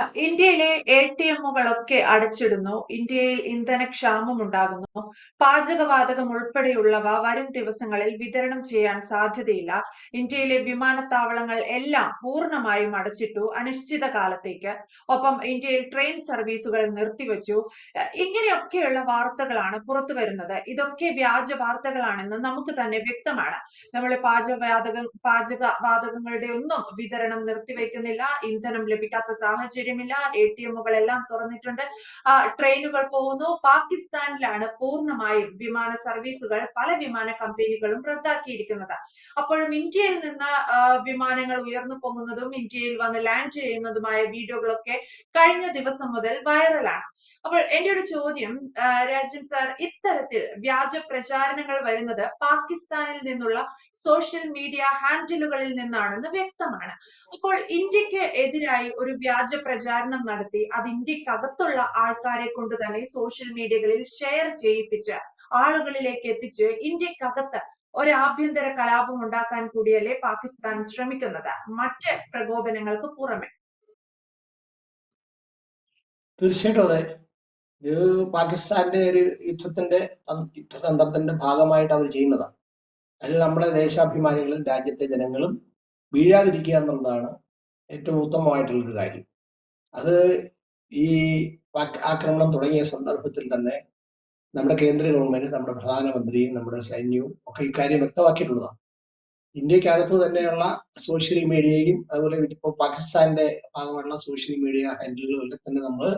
ഇന്ത്യയിലെ A T എമ്മുകളൊക്കെ അടച്ചിടുന്നു. ഇന്ത്യയിൽ ഇന്ധനക്ഷാമം ഉണ്ടാകുന്നു. പാചകവാതകം ഉൾപ്പെടെയുള്ളവ വരും ദിവസങ്ങളിൽ വിതരണം ചെയ്യാൻ സാധ്യതയില്ല. ഇന്ത്യയിലെ വിമാനത്താവളങ്ങൾ എല്ലാം പൂർണമായും അടച്ചിട്ടു അനിശ്ചിത കാലത്തേക്ക്. ഒപ്പം ഇന്ത്യയിൽ ട്രെയിൻ സർവീസുകൾ നിർത്തിവെച്ചു. ഇങ്ങനെയൊക്കെയുള്ള വാർത്തകളാണ് പുറത്തു വരുന്നത്. ഇതൊക്കെ വ്യാജ വാർത്തകളാണെന്ന് നമുക്ക് തന്നെ വ്യക്തമാണ്. നമ്മൾ പാചകവാതക പാചകവാതകങ്ങളുടെ ഒന്നും വിതരണം നിർത്തിവെക്കുന്നില്ല ഇന്ധനം ലഭിക്കാത്ത സാഹചര്യമില്ല എ ടി എമ്മുകളെല്ലാം തുറന്നിട്ടുണ്ട്. ട്രെയിനുകൾ പോകുന്നു. പാകിസ്ഥാനിലാണ് പൂർണമായും വിമാന സർവീസുകൾ പല വിമാന കമ്പനികളും റദ്ദാക്കിയിരിക്കുന്നത്. അപ്പോഴും ഇന്ത്യയിൽ നിന്ന് വിമാനങ്ങൾ ഉയർന്നു പൊങ്ങുന്നതും ഇന്ത്യയിൽ വന്ന് ലാൻഡ് ചെയ്യുന്നതുമായ വീഡിയോകളൊക്കെ കഴിഞ്ഞ ദിവസം മുതൽ വൈറലാണ്. അപ്പോൾ എന്റെ ഒരു ചോദ്യം രാജൻ സാർ ഇത്തരത്തിൽ വ്യാജ പ്രചാരണങ്ങൾ വരുന്നത് പാകിസ്ഥാനിൽ നിന്നുള്ള സോഷ്യൽ മീഡിയ ഹാൻഡിലുകളിൽ നിന്നാണെന്ന് വ്യക്തമാണ്. അപ്പോൾ ഇന്ത്യയ്ക്ക് എതിരായി ഒരു വ്യാജ പ്രചാരണം നടത്തി അത് ഇന്ത്യക്കകത്തുള്ള ആൾക്കാരെ കൊണ്ട് തന്നെ സോഷ്യൽ മീഡിയകളിൽ ഷെയർ ചെയ്യിപ്പിച്ച് ആളുകളിലേക്ക് എത്തിച്ച് ഇന്ത്യക്കകത്ത് ഒരു ആഭ്യന്തര കലാപം ഉണ്ടാക്കാൻ കൂടിയല്ലേ പാകിസ്ഥാൻ ശ്രമിക്കുന്നത്? മറ്റ് പ്രകോപനങ്ങൾക്ക് പുറമെ. തീർച്ചയായിട്ടും അതെ. ഇത് പാകിസ്ഥാന്റെ ഒരു യുദ്ധത്തിന്റെ യുദ്ധതന്ത്രത്തിന്റെ ഭാഗമായിട്ട് അവർ ചെയ്യുന്നതാണ് അതിൽ നമ്മുടെ ദേശാഭിമാനികളും രാജ്യത്തെ ജനങ്ങളും വീഴാതിരിക്കുക എന്നുള്ളതാണ് ഏറ്റവും ഉത്തമമായിട്ടുള്ളൊരു കാര്യം. അത് ഈ ആക്രമണം തുടങ്ങിയ സന്ദർഭത്തിൽ തന്നെ നമ്മുടെ കേന്ദ്ര ഗവൺമെന്റ് നമ്മുടെ പ്രധാനമന്ത്രിയും നമ്മുടെ സൈന്യവും ഒക്കെ ഇക്കാര്യം വ്യക്തമാക്കിയിട്ടുള്ളതാണ്. ഇന്ത്യക്കകത്ത് തന്നെയുള്ള സോഷ്യൽ മീഡിയയും അതുപോലെ ഇതിപ്പോ പാകിസ്ഥാന്റെ ഭാഗമായിട്ടുള്ള സോഷ്യൽ മീഡിയ ഹാൻഡിലുകളിൽ തന്നെ നമ്മൾ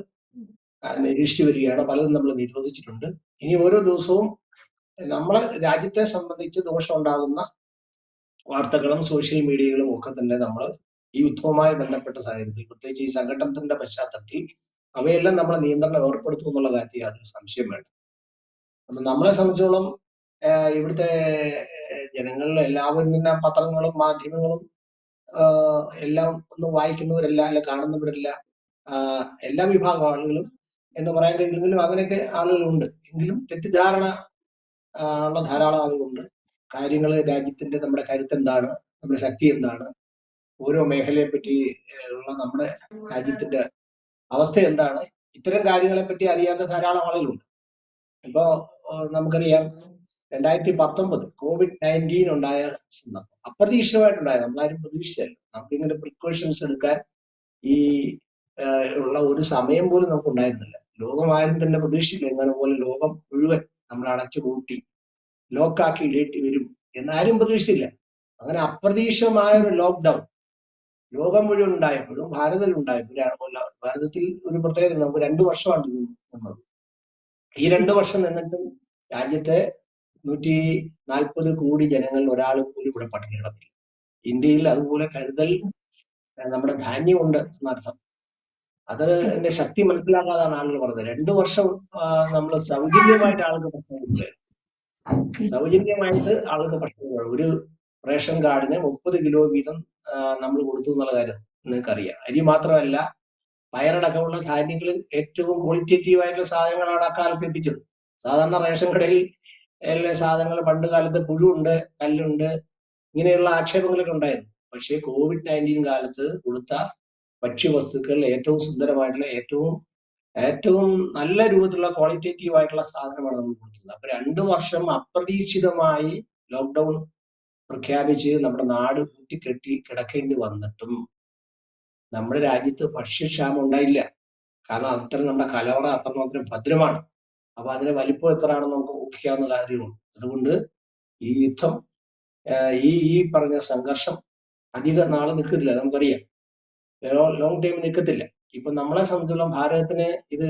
നിരീക്ഷിച്ചു വരികയാണ്. പലതും നമ്മൾ നിരോധിച്ചിട്ടുണ്ട്. ഇനി ഓരോ ദിവസവും നമ്മളെ രാജ്യത്തെ സംബന്ധിച്ച് ദോഷം ഉണ്ടാകുന്ന വാർത്തകളും സോഷ്യൽ മീഡിയകളും ഒക്കെ തന്നെ നമ്മൾ ഈ യുദ്ധവുമായി ബന്ധപ്പെട്ട സാഹചര്യത്തിൽ പ്രത്യേകിച്ച് ഈ സംഘടനത്തിന്റെ പശ്ചാത്തലത്തിൽ അവയെല്ലാം നമ്മളെ നിയന്ത്രണം ഏർപ്പെടുത്തും എന്നുള്ള കാര്യത്തിൽ യാതൊരു സംശയം വേണ്ട. അപ്പൊ നമ്മളെ സംബന്ധിച്ചോളം ഇവിടുത്തെ ജനങ്ങളിൽ എല്ലാവരും തന്നെ പത്രങ്ങളും മാധ്യമങ്ങളും എല്ലാം ഒന്ന് വായിക്കുന്നവരല്ല അല്ല കാണുന്നവരല്ല എല്ലാ വിഭാഗം ആളുകളും എന്ന് പറയാൻ കഴിഞ്ഞെങ്കിലും അങ്ങനെയൊക്കെ ആളുകളുണ്ട്. എങ്കിലും തെറ്റിദ്ധാരണ ഉള്ള ധാരാളം ആളുകളുണ്ട്. കാര്യങ്ങൾ രാജ്യത്തിന്റെ നമ്മുടെ കരുത്ത് എന്താണ് നമ്മുടെ ശക്തി എന്താണ്? ഓരോ മേഖലയെ പറ്റി ഉള്ള നമ്മുടെ രാജ്യത്തിന്റെ അവസ്ഥ എന്താണ്? ഇത്തരം കാര്യങ്ങളെ പറ്റി അറിയാത്ത ധാരാളം ആളുകളുണ്ട്. ഇപ്പോ നമുക്കറിയാം രണ്ടായിരത്തി പത്തൊമ്പത് കോവിഡ് നയന്റീൻ ഉണ്ടായ സന്ദർഭം അപ്രതീക്ഷിതമായിട്ടുണ്ടായത്. നമ്മളാരും പ്രതീക്ഷിച്ചല്ല നമുക്കിങ്ങനെ പ്രിക്കോഷൻസ് എടുക്കാൻ ഈ ഉള്ള ഒരു സമയം പോലും നമുക്ക് ഉണ്ടായിരുന്നില്ല ലോകം ആരും തന്നെ പ്രതീക്ഷിച്ചില്ല. ഇങ്ങനെ പോലെ ലോകം മുഴുവൻ നമ്മൾ അടച്ചു കൂട്ടി ലോക്കാക്കി ഇടേണ്ടി വരും എന്നാരും പ്രതീക്ഷിച്ചില്ല. അങ്ങനെ അപ്രതീക്ഷിതമായ ഒരു ലോക്ക്ഡൌൺ ലോകം മുഴുവൻ ഉണ്ടായപ്പോഴും ഭാരതത്തിൽ ഉണ്ടായപ്പോഴും ഭാരതത്തിൽ ഒരു പ്രത്യേകത നമുക്ക് രണ്ടു വർഷമാണ് നിന്നത്. ഈ രണ്ടു വർഷം നിന്നിട്ടും രാജ്യത്തെ നൂറ്റി നാൽപ്പത് കോടി ജനങ്ങൾ ഒരാൾ പോലും ഇവിടെ പട്ടിണി കിടന്നില്ല ഇന്ത്യയിൽ അതുപോലെ കരുതൽ നമ്മുടെ ധാന്യമുണ്ട് എന്നർത്ഥം. അത് എന്റെ ശക്തി മനസ്സിലാക്കാതാണ് ആളുകൾ പറഞ്ഞത്. രണ്ടു വർഷം നമ്മൾ സൗജന്യമായിട്ട് ആൾക്ക് ഭക്ഷണം സൗജന്യമായിട്ട് ആൾക്ക് ഭക്ഷണം ഒരു റേഷൻ കാർഡിന് മുപ്പത് കിലോ വീതം നമ്മൾ കൊടുത്തു എന്നുള്ള കാര്യം നിങ്ങൾക്ക് അറിയാം അരി മാത്രമല്ല പയറടക്കമുള്ള ധാന്യങ്ങൾ ഏറ്റവും ക്വാളിറ്റേറ്റീവ് ആയിട്ടുള്ള സാധനങ്ങളാണ് അക്കാലത്ത് എത്തിച്ചത്. സാധാരണ റേഷൻ കടയിൽ സാധനങ്ങൾ പണ്ട് കാലത്ത് പുഴുണ്ട് കല്ലുണ്ട് ഇങ്ങനെയുള്ള ആക്ഷേപങ്ങളൊക്കെ ഉണ്ടായിരുന്നു. പക്ഷേ കോവിഡ് നയന്റീൻ കാലത്ത് കൊടുത്ത ഭക്ഷ്യവസ്തുക്കൾ ഏറ്റവും സുന്ദരമായിട്ടുള്ള ഏറ്റവും ഏറ്റവും നല്ല രൂപത്തിലുള്ള ക്വാളിറ്റേറ്റീവ് ആയിട്ടുള്ള സാധനമാണ് നമ്മൾ കൊടുത്തത്. അപ്പൊ രണ്ടു വർഷം അപ്രതീക്ഷിതമായി ലോക്ക്ഡൌൺ പ്രഖ്യാപിച്ച് നമ്മുടെ നാട് കൂട്ടിക്കെട്ടി കിടക്കേണ്ടി വന്നിട്ടും നമ്മുടെ രാജ്യത്ത് ഭക്ഷ്യക്ഷാമം ഉണ്ടായില്ല. കാരണം അത്ര നമ്മുടെ കലവറ അത്രമാത്രം ഭദ്രമാണ്. അപ്പൊ അതിന്റെ വലിപ്പം എത്രയാണെന്ന് നമുക്ക് ഊഹിക്കാവുന്ന കാര്യമുണ്ട് അതുകൊണ്ട് ഈ യുദ്ധം ഈ ഈ പറഞ്ഞ സംഘർഷം അധിക നാളെ നിൽക്കില്ല നമുക്കറിയാം. ലോങ് ടൈം നിൽക്കത്തില്ല. ഇപ്പൊ നമ്മളെ സംബന്ധിച്ചോളം ഭാരതത്തിന് ഇത്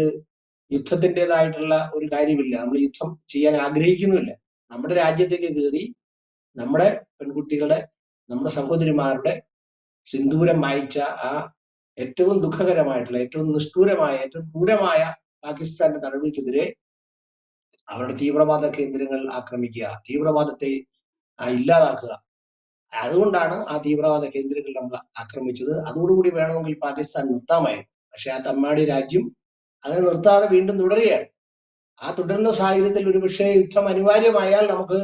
യുദ്ധത്തിന്റെതായിട്ടുള്ള ഒരു കാര്യമില്ല. നമ്മൾ യുദ്ധം ചെയ്യാൻ ആഗ്രഹിക്കുന്നുമില്ല. നമ്മുടെ രാജ്യത്തേക്ക് കയറി നമ്മുടെ പെൺകുട്ടികളുടെ നമ്മുടെ സഹോദരിമാരുടെ സിന്ദൂരം മായ്ച്ച ആ ഏറ്റവും ദുഃഖകരമായിട്ടുള്ള ഏറ്റവും നിഷ്ഠൂരമായ ഏറ്റവും ക്രൂരമായ പാകിസ്ഥാന്റെ നടപടിക്കെതിരെ അവരുടെ തീവ്രവാദ കേന്ദ്രങ്ങൾ ആക്രമിക്കുക തീവ്രവാദത്തെ ഇല്ലാതാക്കുക. അതുകൊണ്ടാണ് ആ തീവ്രവാദ കേന്ദ്രങ്ങൾ നമ്മൾ ആക്രമിച്ചത്. അതോടുകൂടി വേണമെങ്കിൽ പാകിസ്ഥാൻ നിർത്താമായിരുന്നു. പക്ഷെ ആ തമ്മാടി രാജ്യം അതിനെ നിർത്താതെ വീണ്ടും തുടരുകയാണ്. ആ തുടരുന്ന സാഹചര്യത്തിൽ ഒരുപക്ഷെ യുദ്ധം അനിവാര്യമായാൽ നമുക്ക്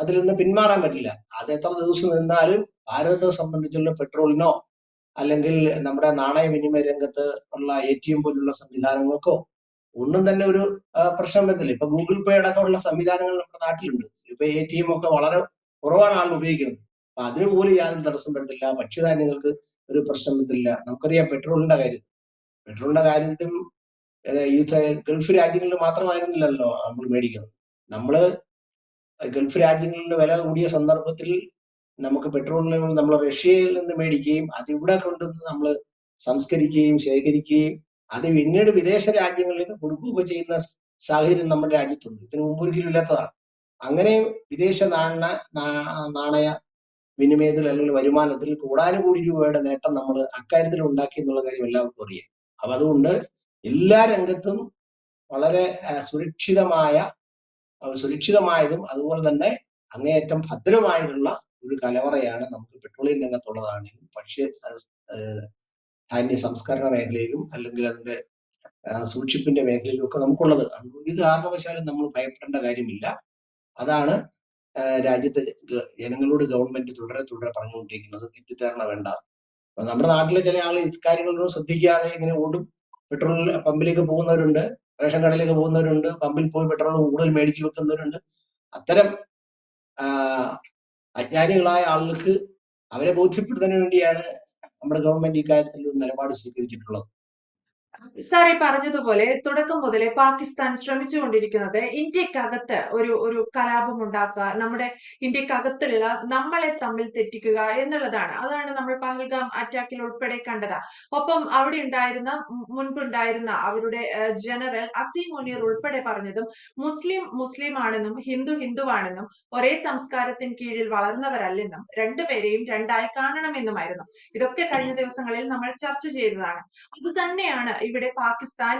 അതിൽ നിന്ന് പിന്മാറാൻ പറ്റില്ല. അത് എത്ര ദിവസം നിന്നാലും ഭാരതത്തെ സംബന്ധിച്ചുള്ള പെട്രോളിനോ അല്ലെങ്കിൽ നമ്മുടെ നാണയവിനിമയ രംഗത്ത് ഉള്ള എ ടി എം പോലുള്ള സംവിധാനങ്ങൾക്കോ ഒന്നും തന്നെ ഒരു പ്രശ്നം വരുന്നില്ല. ഇപ്പൊ ഗൂഗിൾ പേ അടക്കമുള്ള സംവിധാനങ്ങൾ നമ്മുടെ നാട്ടിലുണ്ട്. ഇപ്പൊ എ ടി എം ഒക്കെ വളരെ കുറവാണ് ആളുകൾ ഉപയോഗിക്കുന്നത്. അപ്പൊ അതിന് പോലും യാതൊരു തടസ്സം വരുന്നില്ല ഭക്ഷ്യധാന്യങ്ങൾക്ക് ഒരു പ്രശ്നം വരുന്നില്ല നമുക്കറിയാം പെട്രോളിന്റെ കാര്യം. പെട്രോളിന്റെ കാര്യത്തിലും ച- ഗൾഫ് രാജ്യങ്ങളിൽ മാത്രമായിരുന്നില്ലല്ലോ നമ്മൾ മേടിക്കുന്നത്. നമ്മൾ ഗൾഫ് രാജ്യങ്ങളിൽ വില കൂടിയ സന്ദർഭത്തിൽ നമുക്ക് പെട്രോളിന് നമ്മൾ റഷ്യയിൽ നിന്ന് മേടിക്കുകയും അതിവിടെ കൊണ്ടുവന്ന് നമ്മൾ സംസ്കരിക്കുകയും ശേഖരിക്കുകയും അത് പിന്നീട് വിദേശ രാജ്യങ്ങളിലേക്ക് കൊടുക്കുകയൊക്കെ ചെയ്യുന്ന സാഹചര്യം നമ്മുടെ രാജ്യത്തുണ്ട്. ഇതിനു മുമ്പ് ഒരിക്കലും ഇല്ലാത്തതാണ്. അങ്ങനെ വിദേശ നാണ നാണയ വിനിമയത്തിൽ അല്ലെങ്കിൽ വരുമാനത്തിൽ കൂടാനുകൂടി രൂപയുടെ നേട്ടം നമ്മൾ അക്കാര്യത്തിൽ ഉണ്ടാക്കി എന്നുള്ള കാര്യം എല്ലാവർക്കും അറിയാം. അപ്പൊ അതുകൊണ്ട് എല്ലാ രംഗത്തും വളരെ സുരക്ഷിതമായ സുരക്ഷിതമായതും അതുപോലെ തന്നെ അങ്ങേയറ്റം ഭദ്രമായിട്ടുള്ള ഒരു കലവറയാണ് നമുക്ക് പെട്രോളിയം രംഗത്തുള്ളതാണെങ്കിലും പക്ഷേ ധാന്യ സംസ്കരണ മേഖലയിലും അല്ലെങ്കിൽ അതിന്റെ സൂക്ഷിപ്പിന്റെ മേഖലയിലും ഒക്കെ നമുക്കുള്ളത്. ഒരു കാരണവശാലും നമ്മൾ ഭയപ്പെടേണ്ട കാര്യമില്ല. അതാണ് രാജ്യത്തെ ജനങ്ങളോട് ഗവൺമെന്റ് തുടരെ തുടരെ പറഞ്ഞുകൊണ്ടിരിക്കുന്നത് തെറ്റിദ്ധാരണ വേണ്ട. നമ്മുടെ നാട്ടിലെ ചില ആൾ ഇക്കാര്യങ്ങളൊന്നും ശ്രദ്ധിക്കാതെ ഇങ്ങനെ ഓടും. പെട്രോൾ പമ്പിലേക്ക് പോകുന്നവരുണ്ട്. റേഷൻ കടയിലേക്ക് പോകുന്നവരുണ്ട് പമ്പിൽ പോയി പെട്രോൾ കൂടുതൽ മേടിച്ചു വെക്കുന്നവരുണ്ട്. അത്തരം അജ്ഞാനികളായ ആളുകൾക്ക് അവരെ ബോധ്യപ്പെടുത്തുന്നതിന് വേണ്ടിയാണ് നമ്മുടെ ഗവൺമെന്റ് ഇക്കാര്യത്തിൽ ഒരു നിലപാട് സ്വീകരിച്ചിട്ടുള്ളത്. ഈ പറഞ്ഞതുപോലെ തുടക്കം മുതലേ പാകിസ്ഥാൻ ശ്രമിച്ചുകൊണ്ടിരിക്കുന്നത് ഇന്ത്യക്കകത്ത് ഒരു ഒരു കലാപം ഉണ്ടാക്കുക നമ്മുടെ ഇന്ത്യക്കകത്തുള്ള നമ്മളെ തമ്മിൽ തെറ്റിക്കുക എന്നുള്ളതാണ്. അതാണ് നമ്മൾ പഹൽഗാം അറ്റാക്കിൽ ഉൾപ്പെടെ കണ്ടത്. ഒപ്പം അവിടെ ഉണ്ടായിരുന്ന മുൻപുണ്ടായിരുന്ന അവരുടെ ജനറൽ അസീം മുനീർ ഉൾപ്പെടെ പറഞ്ഞതും മുസ്ലിം മുസ്ലിം ആണെന്നും ഹിന്ദു ഹിന്ദുവാണെന്നും ഒരേ സംസ്കാരത്തിന് കീഴിൽ വളർന്നവരല്ലെന്നും രണ്ടുപേരെയും രണ്ടായി കാണണമെന്നുമായിരുന്നു. ഇതൊക്കെ കഴിഞ്ഞ ദിവസങ്ങളിൽ നമ്മൾ ചർച്ച ചെയ്തതാണ്. അത് തന്നെയാണ് ഇവിടെ പാകിസ്ഥാൻ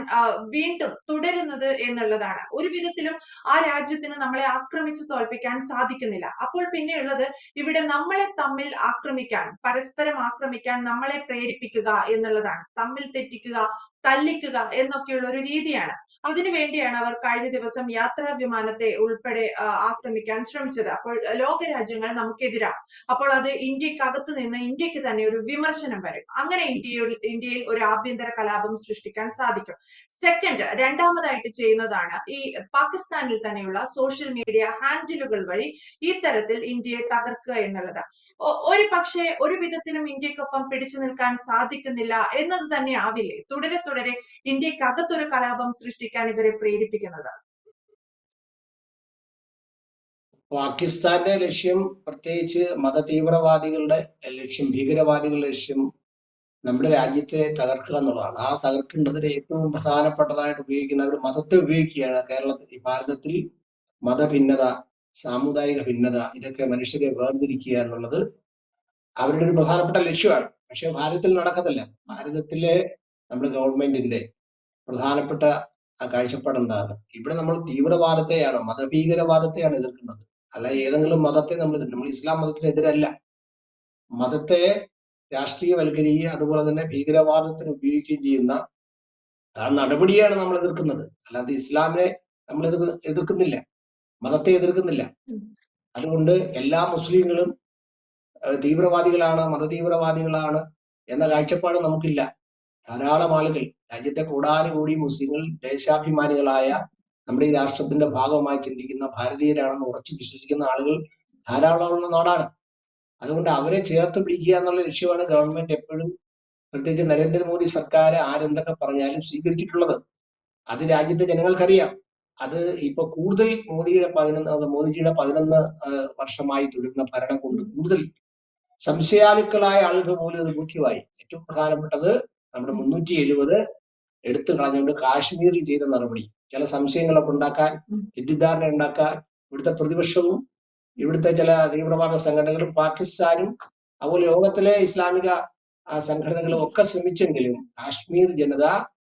വീണ്ടും തുടരുന്നത് എന്നുള്ളതാണ്. ഒരു വിധത്തിലും ആ രാജ്യത്തിന് നമ്മളെ ആക്രമിച്ചു തോൽപ്പിക്കാൻ സാധിക്കുന്നില്ല. അപ്പോൾ പിന്നെയുള്ളത് ഇവിടെ നമ്മളെ തമ്മിൽ ആക്രമിക്കാൻ പരസ്പരം ആക്രമിക്കാൻ നമ്മളെ പ്രേരിപ്പിക്കുക എന്നുള്ളതാണ്. തമ്മിൽ തെറ്റിക്കുക തല്ലിക്കുക എന്നൊക്കെയുള്ള ഒരു രീതിയാണ്. അതിനു വേണ്ടിയാണ് അവർ കഴിഞ്ഞ ദിവസം യാത്രാ വിമാനത്തെ ഉൾപ്പെടെ ആക്രമിക്കാൻ ശ്രമിച്ചത്. അപ്പോൾ ലോകരാജ്യങ്ങൾ നമുക്കെതിരാണ് അപ്പോൾ അത് ഇന്ത്യക്കകത്ത് നിന്ന് ഇന്ത്യയ്ക്ക് തന്നെ ഒരു വിമർശനം വരും. അങ്ങനെ ഇന്ത്യയിൽ ഇന്ത്യയിൽ ഒരു ആഭ്യന്തര കലാപം സൃഷ്ടിക്കാൻ സാധിക്കും. സെക്കൻഡ് രണ്ടാമതായിട്ട് ചെയ്യുന്നതാണ് ഈ പാകിസ്ഥാനിൽ തന്നെയുള്ള സോഷ്യൽ മീഡിയ ഹാൻഡിലുകൾ വഴി ഈ തരത്തിൽ ഇന്ത്യയെ തകർക്കുക എന്നുള്ളത്. ഒരു പക്ഷേ ഒരു വിധത്തിലും ഇന്ത്യക്കൊപ്പം പിടിച്ചു നിൽക്കാൻ സാധിക്കുന്നില്ല എന്നത് തന്നെ ആവില്ലേ തുടരെ തുടരെ ഇന്ത്യക്കകത്തൊരു കലാപം സൃഷ്ടിക്കാൻ ഇവരെ പ്രേരിപ്പിക്കുന്നത്. പാകിസ്ഥാന്റെ ലക്ഷ്യം പ്രത്യേകിച്ച് മതതീവ്രവാദികളുടെ ലക്ഷ്യം ഭീകരവാദികളുടെ ലക്ഷ്യം നമ്മുടെ രാജ്യത്തെ തകർക്കുക എന്നുള്ളതാണ്. ആ തകർക്കേണ്ടതിന് ഏറ്റവും പ്രധാനപ്പെട്ടതായിട്ട് ഉപയോഗിക്കുന്ന അവർ മതത്തെ ഉപയോഗിക്കുകയാണ് കേരളത്തിൽ. ഭാരതത്തിൽ മതഭിന്നത സാമുദായിക ഭിന്നത ഇതൊക്കെ മനുഷ്യരെ വേർതിരിക്കുക എന്നുള്ളത് അവരുടെ ഒരു പ്രധാനപ്പെട്ട ലക്ഷ്യമാണ്. പക്ഷെ ഭാരതത്തിൽ നടക്കത്തില്ല. ഭാരതത്തിലെ നമ്മുടെ ഗവൺമെന്റിന്റെ പ്രധാനപ്പെട്ട ആ കാഴ്ചപ്പാട് എന്താണ്? ഇവിടെ നമ്മൾ തീവ്രവാദത്തെയാണ് മതഭീകരവാദത്തെയാണ് എതിർക്കുന്നത്. അല്ല ഏതെങ്കിലും മതത്തെ നമ്മൾ നമ്മൾ ഇസ്ലാം മതത്തിനെതിരല്ല. മതത്തെ രാഷ്ട്രീയവൽക്കരിക്കുകയും അതുപോലെ തന്നെ ഭീകരവാദത്തിന് ഉപയോഗിക്കുകയും ചെയ്യുന്ന ആ നടപടിയാണ് നമ്മൾ എതിർക്കുന്നത്. അല്ലാതെ ഇസ്ലാമിനെ നമ്മൾ എതിർക്കുന്നില്ല. മതത്തെ എതിർക്കുന്നില്ല. അതുകൊണ്ട് എല്ലാ മുസ്ലിങ്ങളും തീവ്രവാദികളാണ് മതതീവ്രവാദികളാണ് എന്ന കാഴ്ചപ്പാട് നമുക്കില്ല. ധാരാളം ആളുകൾ രാജ്യത്തെ കൂടാനുകൂടി മുസ്ലിങ്ങൾ ദേശാഭിമാനികളായ നമ്മുടെ ഈ രാഷ്ട്രത്തിന്റെ ഭാഗമായി ചിന്തിക്കുന്ന ഭാരതീയരാണെന്ന് ഉറച്ചു വിശ്വസിക്കുന്ന ആളുകൾ ധാരാളമുള്ള നാടാണ്. അതുകൊണ്ട് അവരെ ചേർത്ത് പിടിക്കുക എന്നുള്ള ലക്ഷ്യമാണ് ഗവൺമെന്റ് എപ്പോഴും പ്രത്യേകിച്ച് നരേന്ദ്രമോദി സർക്കാർ ആരെന്തൊക്കെ പറഞ്ഞാലും സ്വീകരിച്ചിട്ടുള്ളത്. അത് രാജ്യത്തെ ജനങ്ങൾക്കറിയാം. അത് ഇപ്പൊ കൂടുതൽ മോദിയുടെ പതിനൊന്ന് മോദിജിയുടെ പതിനൊന്ന് വർഷമായി തുടരുന്ന ഭരണം കൊണ്ട് കൂടുതൽ സംശയാലുക്കളായ ആളുകൾ പോലും അത് ബോധ്യമായി. ഏറ്റവും പ്രധാനപ്പെട്ടത് നമ്മുടെ മുന്നൂറ്റി എഴുപത് എടുത്തു കളഞ്ഞുകൊണ്ട് കാശ്മീരിൽ ചെയ്ത നടപടി ചില സംശയങ്ങളൊക്കെ ഉണ്ടാക്കാൻ. തെറ്റിദ്ധാരണ ഉണ്ടാക്കാൻ ഇവിടുത്തെ പ്രതിപക്ഷവും ഇവിടുത്തെ ചില തീവ്രവാദ സംഘടനകളും പാകിസ്ഥാനും അതുപോലെ ലോകത്തിലെ ഇസ്ലാമിക സംഘടനകളും ഒക്കെ ശ്രമിച്ചെങ്കിലും കാശ്മീർ ജനത.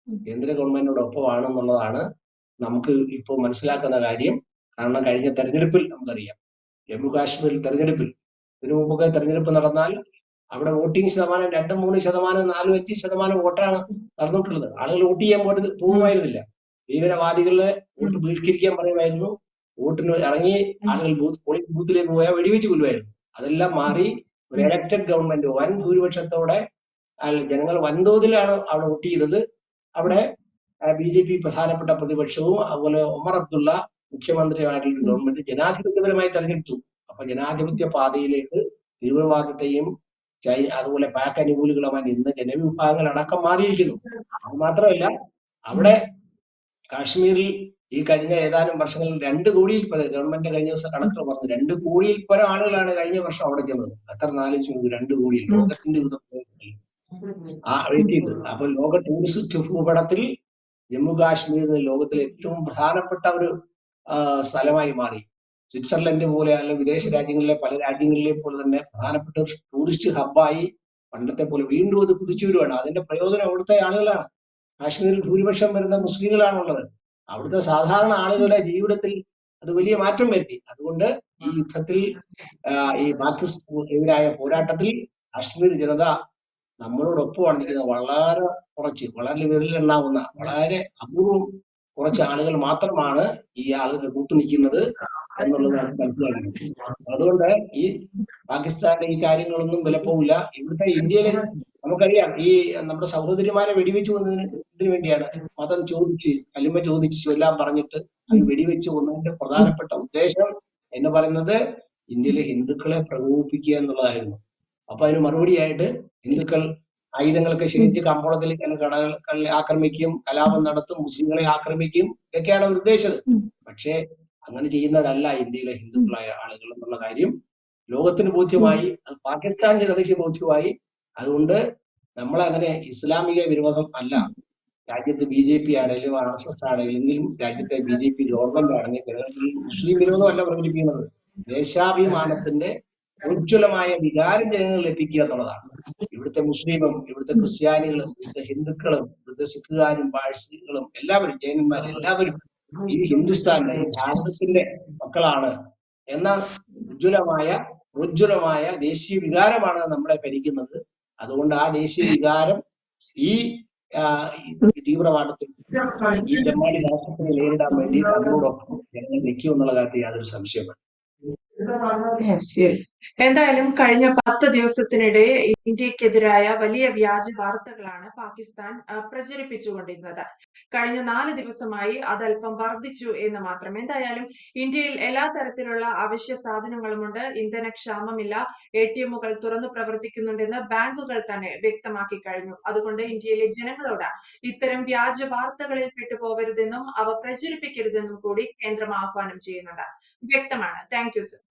കേന്ദ്ര ഗവൺമെന്റിനോടൊപ്പമാണെന്നുള്ളതാണ് നമുക്ക് ഇപ്പോൾ മനസ്സിലാക്കുന്ന കാര്യം കാരണം കഴിഞ്ഞ തെരഞ്ഞെടുപ്പിൽ നമുക്കറിയാം ജമ്മു കാശ്മീർ തെരഞ്ഞെടുപ്പിൽ ഇതിനു മുമ്പൊക്കെ തെരഞ്ഞെടുപ്പ് നടന്നാൽ അവിടെ വോട്ടിംഗ് ശതമാനം രണ്ട് മൂന്ന് ശതമാനം നാലും അഞ്ച് ശതമാനം വോട്ടാണ് നടന്നിട്ടുള്ളത് ആളുകൾ വോട്ട് ചെയ്യാൻ പോയിട്ട് പോകുമായിരുന്നില്ല. ഭീകരവാദികളെ വോട്ട് ബഹിഷ്കരിക്കാൻ പറയുമായിരുന്നു. വോട്ടിന് ഇറങ്ങി ആളുകൾ ബൂത്ത് പോളിംഗ് ബൂത്തിലേക്ക് പോയാൽ വെടിവെച്ച് കൊല്ലുമായിരുന്നു. അതെല്ലാം മാറി ഒരു ഇലക്ടഡ് ഗവൺമെന്റ് വൻ ഭൂരിപക്ഷത്തോടെ ജനങ്ങൾ വൻതോതിലാണ് അവിടെ വോട്ട് ചെയ്തത്. അവിടെ ബി ജെ പി പ്രധാനപ്പെട്ട പ്രതിപക്ഷവും അതുപോലെ ഒമർ അബ്ദുള്ള മുഖ്യമന്ത്രിയുമായിട്ടുള്ള ഗവൺമെന്റ് ജനാധിപത്യപരമായി തെരഞ്ഞെടുത്തു. അപ്പൊ ജനാധിപത്യ പാതയിലേക്ക് തീവ്രവാദത്തെയും ചൈന അതുപോലെ പാക്ക് അനുകൂലികളുമായി നിന്ന് ജനവിഭാഗങ്ങൾ അടക്കം മാറിയിരിക്കുന്നു. അത് മാത്രമല്ല അവിടെ കാശ്മീരിൽ ഈ കഴിഞ്ഞ ഏതാനും വർഷങ്ങളിൽ രണ്ട് കോടിയിൽ ഗവൺമെന്റ് കഴിഞ്ഞ ദിവസം കണക്കുകൾ പറഞ്ഞു രണ്ട് കോടിയിൽ പരം ആളുകളാണ് കഴിഞ്ഞ വർഷം അവിടെ ചെന്നത്. അത്ര നാലഞ്ച് ചൂട് രണ്ട് കോടിയിൽ ലോകത്തിന്റെ ആ അപ്പൊ ലോക ടൂറിസ്റ്റ് ഭൂപടത്തിൽ ജമ്മു കാശ്മീർ ലോകത്തിലെ ഏറ്റവും പ്രധാനപ്പെട്ട ഒരു സ്ഥലമായി മാറി. സ്വിറ്റ്സർലൻഡ് പോലെ അല്ലെങ്കിൽ വിദേശ രാജ്യങ്ങളിലെ പല രാജ്യങ്ങളിലെ പോലെ തന്നെ പ്രധാനപ്പെട്ട ഒരു ടൂറിസ്റ്റ് ഹബ്ബായി പണ്ടത്തെ പോലെ വീണ്ടും അത് കുതിച്ചു വരുവാണ്. അതിന്റെ പ്രയോജനം അവിടുത്തെ ആളുകളാണ്. കാശ്മീരിൽ ഭൂരിപക്ഷം വരുന്ന മുസ്ലിങ്ങളാണുള്ളത്. അവിടുത്തെ സാധാരണ ആളുകളുടെ ജീവിതത്തിൽ അത് വലിയ മാറ്റം വരുത്തി. അതുകൊണ്ട് ഈ യുദ്ധത്തിൽ ഈ പാകിസ്ഥാൻ എതിരായ പോരാട്ടത്തിൽ കാശ്മീർ ജനത നമ്മളോടൊപ്പമാണ് നിൽക്കുന്നത് വളരെ കുറച്ച് വളരെ വിരലിലെണ്ണാവുന്ന വളരെ അപൂർവം കുറച്ച് ആളുകൾ മാത്രമാണ് ഈ ആളുകൾ കൂട്ടുനിൽക്കുന്നത് എന്നുള്ളത് നമുക്ക് മനസ്സിലാക്കണം. അതുകൊണ്ട് ഈ പാകിസ്ഥാന്റെ ഈ കാര്യങ്ങളൊന്നും വിലപ്പോവില്ല. ഇവിടുത്തെ ഇന്ത്യയിലെ നമുക്കറിയാം ഈ നമ്മുടെ സഹോദരിമാരെ വെടിവെച്ച് കൊന്നതിന് ഇതിനു വേണ്ടിയാണ് മതം ചോദിച്ച് അലിമ ചോദിച്ച് ചൊല്ലാൻ പറഞ്ഞിട്ട് അത് വെടിവെച്ച് കൊന്നതിന്റെ പ്രധാനപ്പെട്ട ഉദ്ദേശം എന്ന് പറയുന്നത് ഇന്ത്യയിലെ ഹിന്ദുക്കളെ പ്രകോപിപ്പിക്കുക എന്നുള്ളതായിരുന്നു. അപ്പൊ അതിന് മറുപടിയായിട്ട് ഹിന്ദുക്കൾ ആയുധങ്ങളൊക്കെ ശേഖരിച്ച് കമ്പോളത്തിൽ കടകൾ ആക്രമിക്കും കലാപം നടത്തും മുസ്ലിങ്ങളെ ആക്രമിക്കും ഇതൊക്കെയാണ് ഉദ്ദേശിച്ചത്. പക്ഷേ അങ്ങനെ ചെയ്യുന്നവരല്ല ഇന്ത്യയിലെ ഹിന്ദുക്കളായ ആളുകൾ എന്നുള്ള കാര്യം ലോകത്തിന് ബോധ്യമായി അത് പാകിസ്ഥാൻ ജനതയ്ക്ക് ബോധ്യമായി. അതുകൊണ്ട് നമ്മൾ അങ്ങനെ ഇസ്ലാമിക വിരോധം അല്ല. രാജ്യത്ത് ബി ജെ പി ആണെങ്കിലും ആർ എസ് എസ് ആണെങ്കിലും രാജ്യത്തെ ബി ജെ പി ഗവൺമെന്റ് ആണെങ്കിൽ മുസ്ലിം വിരോധമല്ല പ്രകടിപ്പിക്കുന്നത്. ദേശാഭിമാനത്തിന്റെ ഉജ്ജ്വലമായ വികാരം ജനങ്ങളിൽ എത്തിക്കുക എന്നുള്ളതാണ്. ഇവിടുത്തെ മുസ്ലിമും ഇവിടുത്തെ ക്രിസ്ത്യാനികളും ഇവിടുത്തെ ഹിന്ദുക്കളും ഇവിടുത്തെ സിഖുകാരും പാഴ്സികളും എല്ലാവരും ജൈനന്മാരും എല്ലാവരും ഈ ഹിന്ദുസ്ഥാനിലെ ഭാരതത്തിന്റെ മക്കളാണ്. എന്ന ഉജ്ജ്വലമായ ഉജ്ജ്വലമായ ദേശീയ വികാരമാണ് നമ്മളെ ഭരിക്കുന്നത്. അതുകൊണ്ട് ആ ദേശീയ വികാരം ഈ തീവ്രവാദത്തിൽ ഈ തെമ്മാടി രാഷ്ട്രത്തിനെ നേരിടാൻ വേണ്ടി നമ്മളോടൊപ്പം ജനങ്ങൾ നിൽക്കും എന്നുള്ള കാര്യത്തിൽ യാതൊരു സംശയമാണ് എന്തായാലും കഴിഞ്ഞ പത്ത് ദിവസത്തിനിടെ ഇന്ത്യക്കെതിരായ വലിയ വ്യാജ വാർത്തകളാണ് പാകിസ്ഥാൻ പ്രചരിപ്പിച്ചുകൊണ്ടിരുന്നത്. കഴിഞ്ഞ നാല് ദിവസമായി അതല്പം വർദ്ധിച്ചു എന്ന് മാത്രം. എന്തായാലും ഇന്ത്യയിൽ എല്ലാ തരത്തിലുള്ള അവശ്യ സാധനങ്ങളുമുണ്ട്. ഇന്ധനക്ഷാമമില്ല എ ടി എമ്മുകൾ തുറന്നു പ്രവർത്തിക്കുന്നുണ്ടെന്ന് ബാങ്കുകൾ തന്നെ വ്യക്തമാക്കി കഴിഞ്ഞു. അതുകൊണ്ട് ഇന്ത്യയിലെ ജനങ്ങളോട് ഇത്തരം വ്യാജ വാർത്തകളിൽ പെട്ടുപോകരുതെന്നും അവ പ്രചരിപ്പിക്കരുതെന്നും കൂടി കേന്ദ്രം ആഹ്വാനം ചെയ്യുന്നുണ്ട്. വ്യക്തമാണ്. Thank you sir.